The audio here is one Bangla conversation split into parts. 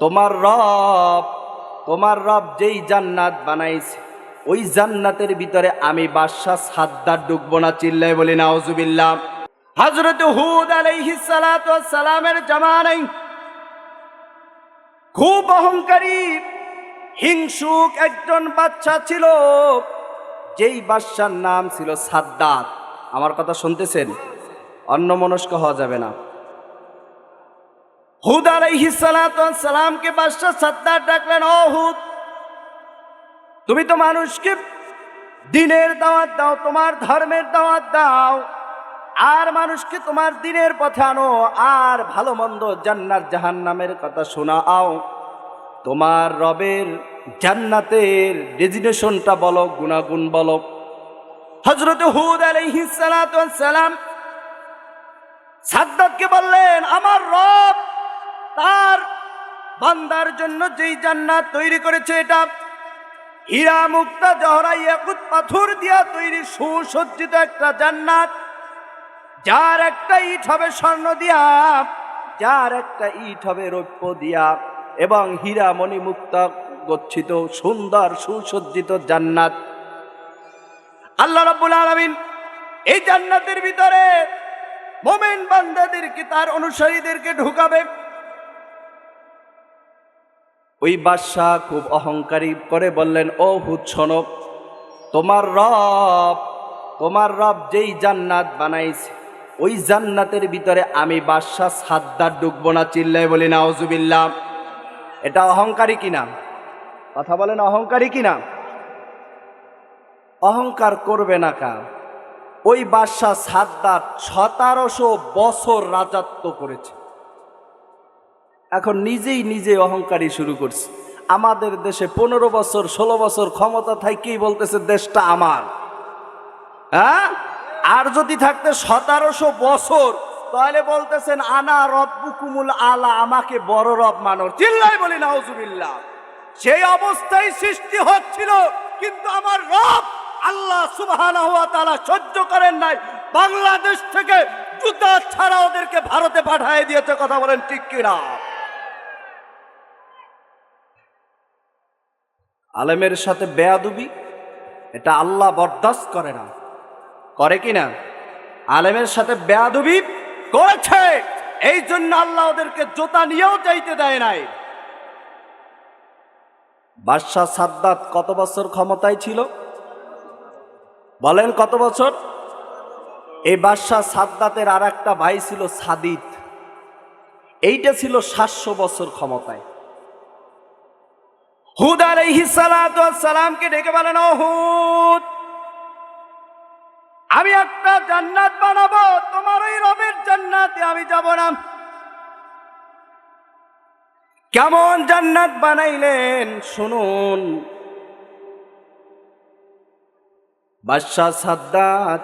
তোমার রব তোমার রব যেই জান্নাত বানাইছে, ওই জান্নাতের ভিতরে আমি বাদশাহ সাদ্দার ডুববো না চিল্লাই বলি না অজুবিল্লাহ হজরত হুদ সালামের জামানায় খুব অহংকারী, হিংসুক একজন বাচ্চা ছিল, যেই বাদশার নাম ছিল সাদ্দাত আমার কথা শুনতেছেন? অন্য মনস্ক হওয়া যাবে না। হুদ ওয়াস সালামকে বাদশাহ সাদ্দাত ডাকলেন ও হুদ, তুমি তো মানুষকে দিনের দাওয়াত দাও, তোমার ধর্মের দাওয়াত দাও, আর মানুষকে তোমার দিনের পথে আনো, আর ভালো মন্দ কথা তোমার রবের জান্নাতের ডেজিনেশনটা বলো, গুণাগুণ বলো। হজরত হুদ ওয়াস সালাম সাদ্দাতকে বললেন, আমার রব বান্দার জন্য যেই জান্নাত তৈরি করেছে এটা, হীরা মুক্তা জহরা ইয়াকুত পাথর দিয়া তৈরি সুসজ্জিত একটা জান্নাত, যার একটা ইট হবে স্বর্ণ দিয়া, যার একটা ইট হবে রৌপ্য দিয়া, এবং হীরা মণি মুক্তা গচ্ছিত সুন্দর সুসজ্জিত জান্নাত। আল্লাহ রাব্বুল আলামিন এই জান্নাতের ভিতরে মোমেন বান্দাদেরকে, তার অনুসারীদেরকে ঢুকাবে। ওই বাদশাহ খুব অহংকারী করে বললেন, ও শোনো তোমার রব তোমার রব যেই জান্নাত বানাইছে, ওই জান্নাতের ভিতরে আমি বাদশাহ সাদ্দার ডুববো না চিল্লাই বলি না অজুবিল্লাহ এটা অহংকারী কিনা? কথা বলেন, অহংকারী কিনা? অহংকার করবে না কা ওই বাদশাহ সাদ্দার সতেরোশো বছর রাজত্ব করেছে। এখন নিজেই নিজে অহংকারী শুরু করছে। আমাদের দেশে পনেরো বছর, ষোলো বছর ক্ষমতা থাকেই বলতেছে, দেশটা আমার। হ্যাঁ? আর যদি থাকতে সতেরোশো বছর, তাহলে বলতেছেন, আনা রব্বুকুমুল আলা, আমাকে বড় রব মানো। চিল্লাই বলি, নাউজুবিল্লাহ। সেই অবস্থায় সৃষ্টি হচ্ছিল, কিন্তু আমার রব আল্লাহ ওয়া তাআলা সহ্য করেন নাই। বাংলাদেশ থেকে জুতা ছাড়া ওদেরকে ভারতে পাঠিয়ে দিয়েছে, কথা বলেন ঠিক কিনা? আলেমের সাথে বেয়াদুবি, এটা আল্লাহ বরদাস্ত করে না। করে কি না? আলেমের সাথে বেয়াদুবি করেছে। এই জন্য আল্লাহ ওদেরকে জোতা নিয়েও যাইতে দেয় নাই। বাদশাহ সাদ্দাত কত বছর ক্ষমতায় ছিল? বলেন কত বছর? এই বাদশাহ সাদ্দাতের আর একটা ভাই ছিল সাদিত। এইটা ছিল সাতশো বছর ক্ষমতায়। হুদ আলাইহিস সালাতু ওয়াস সালামকে ডেকে বলেন হুদ, আমি একটা জান্নাত বানাবো, তোমার ওই রবের জান্নাতে আমি যাব না। কেমন জান্নাত বানাইলেন, শুনুন। বাদশাহ সাদ্দাত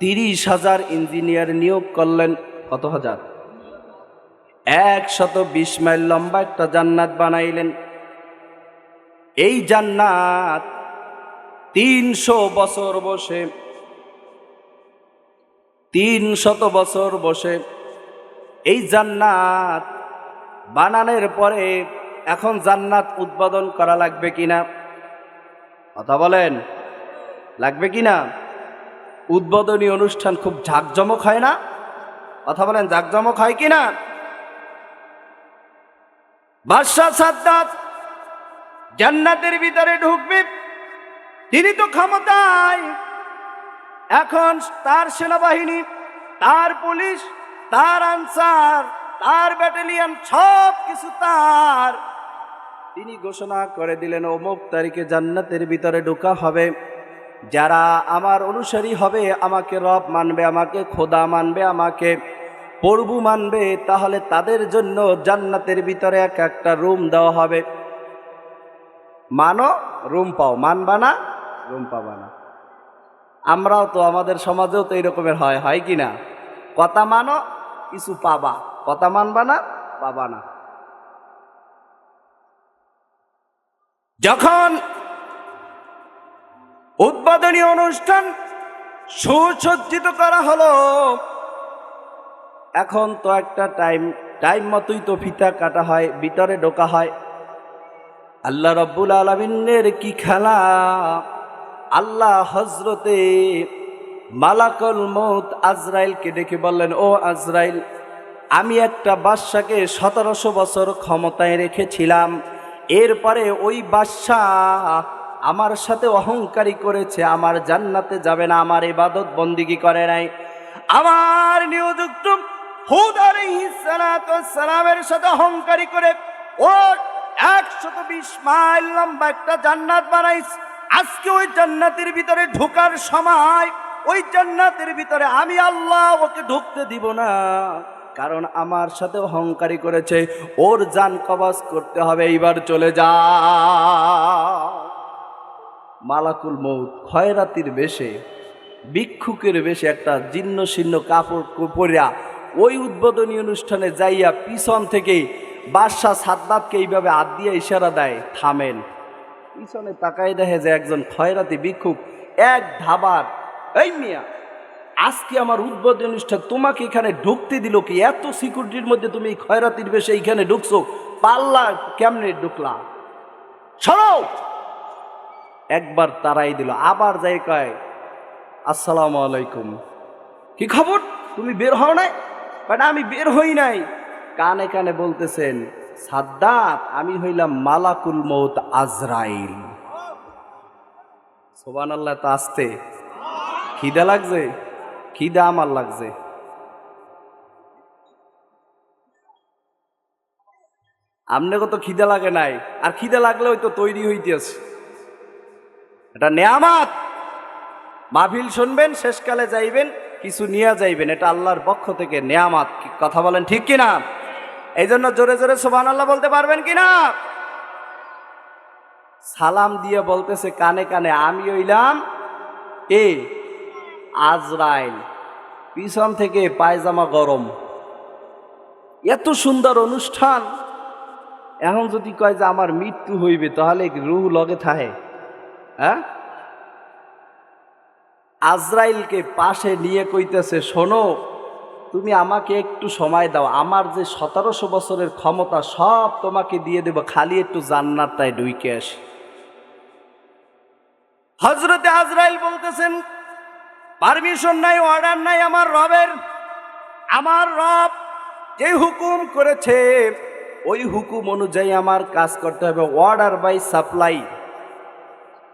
তিরিশ হাজার ইঞ্জিনিয়ার নিয়োগ করলেন, কত হাজার? একশত বিশ মাইল লম্বা একটা জান্নাত বানাইলেন। এই জান্নাত তিনশো বছর বসে তিন শত বছর বসে। এই জান্নাত বানানোর পরে এখন জান্নাত উদ্বোধন করা লাগবে কিনা? কথা বলেন, লাগবে কিনা? উদ্বোধনী অনুষ্ঠান খুব ঝাঁকজমক হয় না? কথা বলেন, ঝাঁকজমক হয় কিনা? বাদশাহ সাদ্দাত জান্নাতের ভিতরে ঢুকবে। তিনি তো ক্ষমতায়। এখন তার সেনাবাহিনী, তার পুলিশ, তার আনসার, তার ব্যাটালিয়ন সব কিছু তার। তিনি ঘোষণা করে দিলেন, অমুক তারিখে জান্নাতের ভিতরে ঢোকা হবে। যারা আমার অনুসারী হবে, আমাকে রব মানবে, আমাকে খোদা মানবে, আমাকে প্রভু মানবে, তাহলে তাদের জন্য জান্নাতের ভিতরে এক একটা রুম দেওয়া হবে। মানো, রুম পাও। মানবা না, রুম পাবা না। আমরাও তো আমাদের সমাজেও তো এইরকমের হয় হয় কি না? কথা মানো, কিছু পাবা। কথা মানবা না, পাবা না। যখন উদ্বোধনী অনুষ্ঠান সুসজ্জিত করা হলো, এখন তো একটা টাইম টাইম মতোই তো ফিতা কাটা হয়, ভিতরে ঢোকা হয়। আল্লাহ রব্বুল আলমিনের কি খেলা? আল্লাহ হজরতে মালাকল মৌত আজরাইলকে ডেকে বললেন, ও আজরাইল, আমি একটা বাদশাকে সতেরোশো বছর ক্ষমতায় রেখেছিলাম। এরপরে ওই বাদশাহ আমার সাথে অহংকারী করেছে, আমার জান্নাতে যাবে না, আমার ইবাদত বন্দিগি করে নাই। আমার নিয়োযুক্ত হুদ সালামের সাথে অহংকারী করে ও একশত বিশ মাইল লম্বা একটা জান্নাত বানাইস আজকে ওই জান্নাতের ভিতরে ঢোকার সময়, ওই জান্নাতের ভিতরে আমি আল্লাহ ওকে ঢুকতে দিব না। কারণ আমার সাথে অহংকারী করেছে, ওর জান কবাজ করতে হবে, এইবার চলে যা। মালাকুল মৌত খয়রাতির বেশে, ভিক্ষুকের বেশে একটা জীর্ণ শীর্ণ কাপড় পরিয়া, ওই উদ্বোধনী অনুষ্ঠানে যাইয়া পিছন থেকে বাদশাহ সাদ্দাতকে এইভাবে হাত দিয়ে ইশারা দেয়, থামেন। পিছনে তাকাই দেখে যে একজন খয়রাতি ভিক্ষুক, এক ধাবার, এই মিয়া, আজকে আমার উদ্বোধনী অনুষ্ঠান, তোমাকে এখানে ঢুকতে দিল কি? এত সিকিউরিটির মধ্যে তুমি খয়রাতির বেশে এইখানে ঢুকছো? পাল্লা কেমনে ঢুকলা? সরো! একবার তারাই দিল, আবার যাই কয়, আসসালামু আলাইকুম। কি খবর? তুমি বের হও নাই? কারণ আমি বের হই নাই। কানে কানে বলতেছেন, সাদ্দাত, আমি হইলাম মালাকুল মৌত আজরাইল। সোবান আল্লাহ তো আসতে খিদা লাগছে? খিদা আমার লাগছে। আমনে তো খিদা লাগে নাই? আর খিদা লাগলে ওই তো তৈরি হইতেছে। এটা নেয়ামাত। মাহফিল শুনবেন, শেষকালে যাইবেন, কিছু নিয়ে যাইবেন, এটা আল্লাহর পক্ষ থেকে নেয়ামাত। কথা বলেন ঠিক কিনা? এই জন্য জোরে জোরে সোবান আল্লাহ বলতে পারবেন কিনা? সালাম দিয়ে বলতেছে কানে কানে, আমি হইলাম এ আজরাইল। পিছন থেকে পায়জামা গরম। এত সুন্দর অনুষ্ঠান। এখন যদি কয় যে আমার মৃত্যু হইবে, তাহলে রুহ লগে থাহে হ্যাঁ? আজরাইলকে পাশে নিয়ে কইতেছে, শোনো তুমি আমাকে একটু সময় দাও। আমার যে সতেরোশো বছরের ক্ষমতা সব তোমাকে দিয়ে দেব। খালি একটু জান্নাতটায় ডুইকে আসি। হজরতে আজরাইল বলতেছেন পারমিশন নাই অর্ডার নাই আমার রবের। আমার রব যে হুকুম করেছে, ওই হুকুম অনুযায়ী আমার কাজ করতে হবে। অর্ডার বাই সাপ্লাই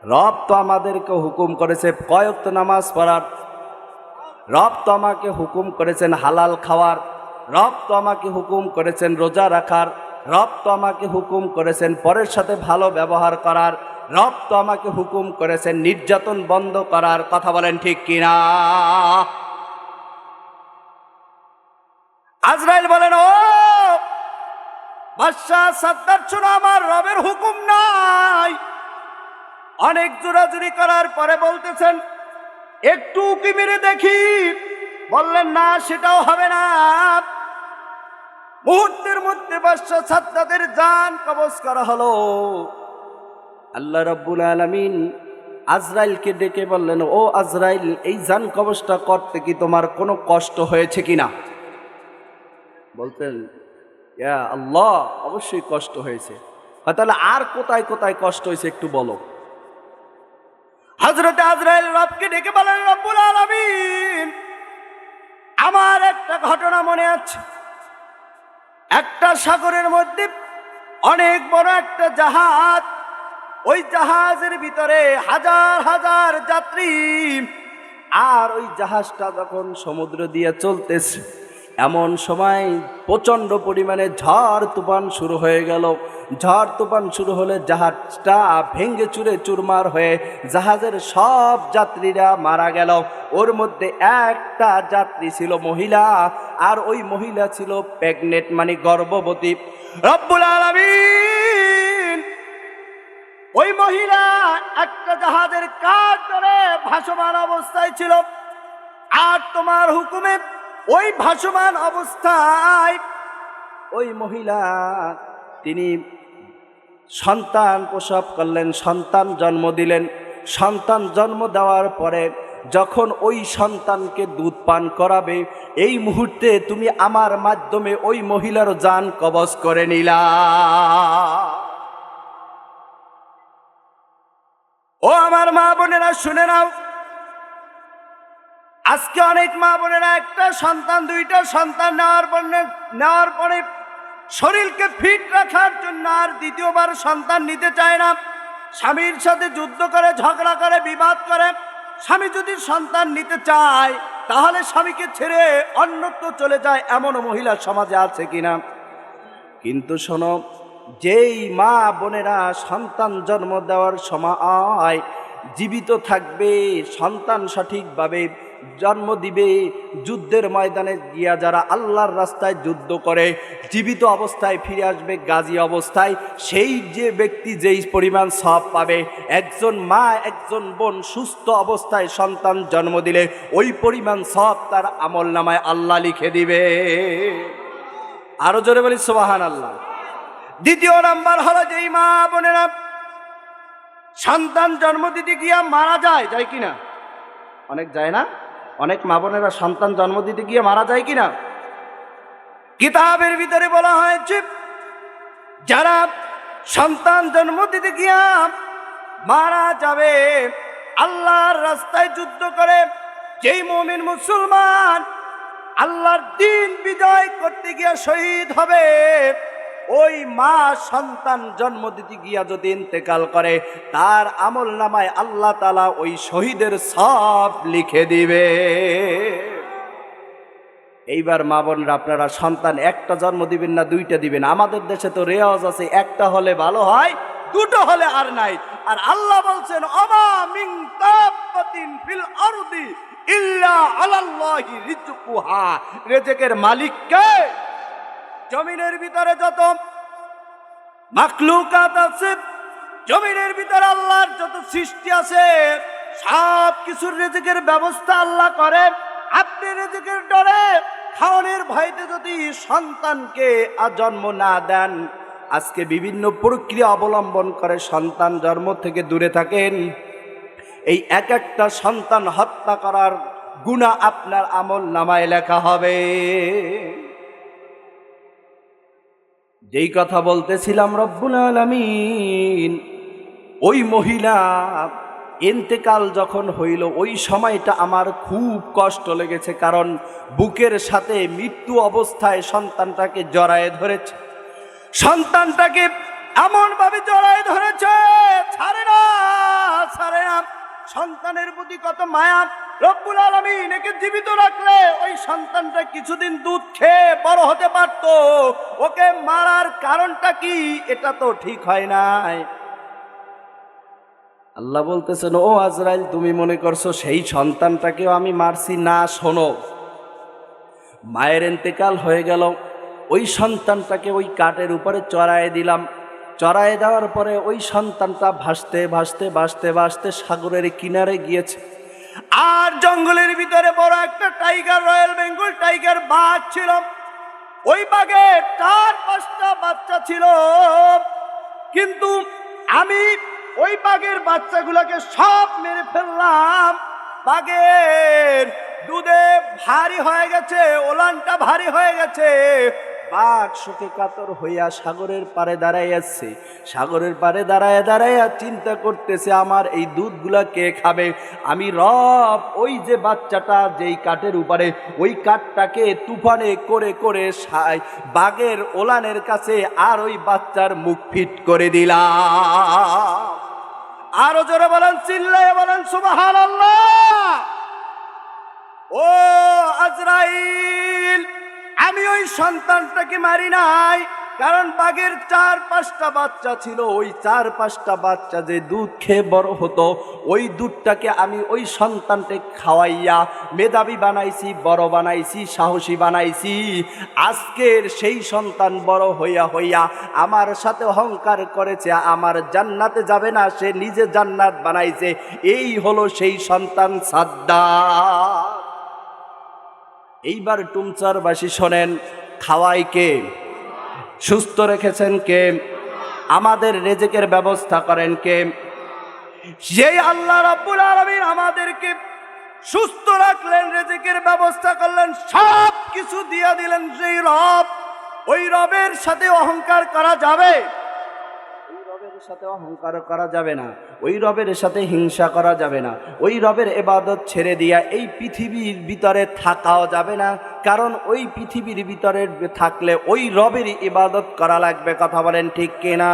রব তো আমাদেরকে হুকুম করেছে কয়ক্ত নামাজ পড়ার। রব তো আমাকে হুকুম করেছেন হালাল খাওয়ার, রব তো আমাকে হুকুম করেছেন রোজা রাখার, রব তো আমাকে হুকুম করেছেন পরের সাথে ভালো ব্যবহার করার, রব তো আমাকে হুকুম করেছেন নির্যাতন বন্ধ করার, কথা বলেন ঠিক কিনা? আজরাইল বলেন, ও শোনো আমার রবের হুকুম নাই। অনেক জোরাজুরি করার পরে বলতেছেন একটু উকি মেরে দেখি। বললেন, না, সেটাও হবে না। মুহূর্তের মধ্যে বাদশাহ সাদ্দাদের জান কবজ করা হলো। আল্লাহ রব্বুল আলমিন আজরাইলকে ডেকে বললেন, ও আজরাইল, এই জান কবজটা করতে কি তোমার কোনো কষ্ট হয়েছে কিনা? বলতেন, ইয়া আল্লাহ, অবশ্যই কষ্ট হয়েছে। হয় তাহলে আর কোথায় কোথায় কষ্ট হয়েছে একটু বলো। হজরতে আজরাইল রবকে ডেকে বলেন, রব্বুল আলমিন, আমার একটা ঘটনা মনে আছে। একটা সাগরের মধ্যে অনেক বড় একটা জাহাজ, ওই জাহাজের ভিতরে হাজার হাজার যাত্রী, আর ওই জাহাজটা যখন সমুদ্র দিয়ে চলতেছে এমন সময় প্রচণ্ড পরিমাণে ঝড় তুফান শুরু হয়ে গেল। ঝড় তুফান শুরু হলে জাহাজটা ভেঙ্গে চুরে চুরমার হয়ে জাহাজের সব যাত্রীরা মারা গেল। ওর মধ্যে একটা যাত্রী ছিল মহিলা, আর ওই মহিলা ছিল প্রেগনেন্ট মানে গর্ভবতী। রব্বুল আলামিন, ওই মহিলা একটা জাহাজের কাঠ ধরে ভাসমান অবস্থায় ছিল। আর তোমার হুকুমে ওই ভাসমান অবস্থায় ওই মহিলা, তিনি সন্তান প্রসব করলেন, সন্তান জন্ম দিলেন। সন্তান জন্ম দেওয়ার পরে যখন ওই সন্তানকে দুধ পান করাবে, এই মুহূর্তে তুমি আমার মাধ্যমে ওই মহিলার যান কবজ করে নিলা। ও আমার মা বোনেরা, শুনে নাও। আজকে অনেক মা বোনেরা একটা সন্তান, দুইটা সন্তান নেওয়ার পর নেওয়ার পরে শরীরকে ফিট রাখার জন্য আর দ্বিতীয়বার সন্তান নিতে চায় না। স্বামীর সাথে যুদ্ধ করে, ঝগড়া করে, বিবাদ করে। স্বামী যদি সন্তান নিতে চায়, তাহলে স্বামীকে ছেড়ে অন্যত্র চলে যায় এমন মহিলা সমাজে আছে কিনা? কিন্তু শোনো, যেই মা বোনেরা সন্তান জন্ম দেওয়ার সময় জীবিত থাকবে, সন্তান সঠিকভাবে জন্ম দিবে যুদ্ধের ময়দানে গিয়া যারা আল্লাহর রাস্তায় যুদ্ধ করে, জীবিত অবস্থায় ফিরে আসবে, গাজী অবস্থায়, সেই যে ব্যক্তি যেই পরিমাণ সব পাবে, একজন মা, একজন বোন সুস্থ অবস্থায় সন্তান জন্ম দিলে, ওই পরিমাণ সব তার আমল নামায় আল্লাহ লিখে দিবে। আরও জোরে বলি সোবাহান আল্লাহ দ্বিতীয় নাম্বার হলো যেই মা বোনেরা সন্তান জন্ম দিতে গিয়া মারা যায় যায় কিনা? অনেক যায় না? অনেক মা বোনেরা সন্তান জন্ম দিতে গিয়ে মারা যায় কিনা? কিতাবের ভিতরে বলা হয়েছে, যারা সন্তান জন্ম দিতে গিয়া মারা যাবে, আল্লাহর রাস্তায় যুদ্ধ করে, যেই মমিন মুসলমান আল্লাহর দিন বিজয় করতে গিয়া শহীদ হবে। ওই মা সন্তান জন্ম দিতে গিয়া যদি ইন্তেকাল করে, তার আমল নামায় আল্লাহ তালা ওই শহীদের সব লিখে দিবে। এইবার মা বোনরা, আপনারা সন্তান একটা জন্ম দিবেন না, দুইটা দিবেন। আমাদের দেশে তো রেওয়াজ আছে, একটা হলে ভালো হয়, দুটো হলে আর নাই। আর আল্লাহ বলছেন, অমা ফিল ইল্লা আলাল্লাহি রেজেকের মালিক জমিনের ভিতরে যত মাকলুকাত আছে, জমিনের ভিতরে আল্লাহর যত সৃষ্টি আছে, সব কিছুর রেজেকের ব্যবস্থা আল্লাহ করে। আপনি রেজেকের ডরে খাওয়ানোর ভয়তে যদি সন্তানকে জন্ম না দেন, আজকে বিভিন্ন প্রক্রিয়া অবলম্বন করে সন্তান জন্ম থেকে দূরে থাকেন। এই এক একটা সন্তান হত্যা করার গুণা আপনার আমল নামায় লেখা হবে। যেই কথা বলতেছিলাম রব্বুল আলমিন, ওই মহিলা এন্তেকাল যখন হইল, ওই সময়টা আমার খুব কষ্ট লেগেছে কারণ বুকের সাথে মৃত্যু অবস্থায় সন্তানটাকে জড়ায়ে ধরেছে। সন্তানটাকে এমনভাবে জড়ায়ে ধরেছে, ছাড়ে না ছাড়ে না। সন্তানের প্রতি কত মায়া, রব্বুল আলমিন একে জীবিত রাখলে সন্তানটা কিছুদিন দুধ খেয়ে বড় হতে পারত। ওকে মারার কারণটা কি? এটা তো ঠিক হয় নাই। আল্লাহ বলতেছেন, ও আজরাইল, তুমি মনে করছ সেই সন্তানটাকেও আমি মারছি? না, শোনো। মায়ের এন্তেকাল হয়ে গেল। ওই সন্তানটাকে ওই কাঠের উপরে চড়ায় দিলাম। চড়ায় দেওয়ার পরে ওই সন্তানটা ভাসতে ভাসতে ভাসতে ভাসতে সাগরের কিনারে গিয়েছে। আর জঙ্গলের ভিতরে বড় একটা টাইগার, রয়্যাল বেঙ্গল টাইগার বাঘ ছিল। ওই বাঘের চার, পাঁচটা বাচ্চা ছিল। কিন্তু আমি ওই বাঘের বাচ্চাগুলোকে সব মেরে ফেললাম। বাঘের দুধে ভারী হয়ে গেছে, ওলানটা ভারী হয়ে গেছে। বাঘ শোকে কাতর হইয়া সাগরের পারে দাঁড়াইয়াছে সাগরের পারে দাঁড়ায় দাঁড়াইয়া চিন্তা করতেছে, আমার এই দুধগুলা কে খাবে? আমি রব, ওই যে বাচ্চাটা যেই কাঠের উপরে, ওই কাঠটাকে তুফানে করে করে বাঘের ওলানের কাছে আর ওই বাচ্চার মুখ ফিট করে দিলাম। আরও জোরে বলেন চিল্লায় বলেন সুবাহান ও আজরাইল! আমি ওই সন্তানটাকে মারি নাই, কারণ বাঘের চার পাঁচটা বাচ্চা ছিল। ওই চার পাঁচটা বাচ্চা যে দুধ খেয়ে বড় হতো, ওই দুধটাকে আমি ওই সন্তানকে খাওয়াইয়া মেধাবী বানাইছি, বড় বানাইছি, সাহসী বানাইছি। আজকের সেই সন্তান বড় হইয়া হইয়া আমার সাথে অহংকার করেছে, আমার জান্নাতে যাবে না, সে নিজে জান্নাত বানাইছে। এই হলো সেই সন্তান সাদ্দা এইবার টুমচার টুমচারবাসী শোনেন, খাওয়াই কে? সুস্থ রেখেছেন কে? আমাদের রেজেকের ব্যবস্থা করেন কে? যেই আল্লাহ রাব্বুল আলামিন আমাদেরকে সুস্থ রাখলেন, রেজেকের ব্যবস্থা করলেন সব কিছু দিয়ে দিলেন সেই রব, ওই রবের সাথে অহংকার করা যাবে। রবের সাথে অহংকার করা যাবে না, ওই রবের সাথে হিংসা করা যাবে না, ওই রবের এবাদত ছেড়ে দিয়া এই পৃথিবীর ভিতরে থাকাও যাবে না, কারণ ওই পৃথিবীর ভিতরে থাকলে ওই রবেরই ইবাদত করা লাগবে, কথা বলেন ঠিক কিনা?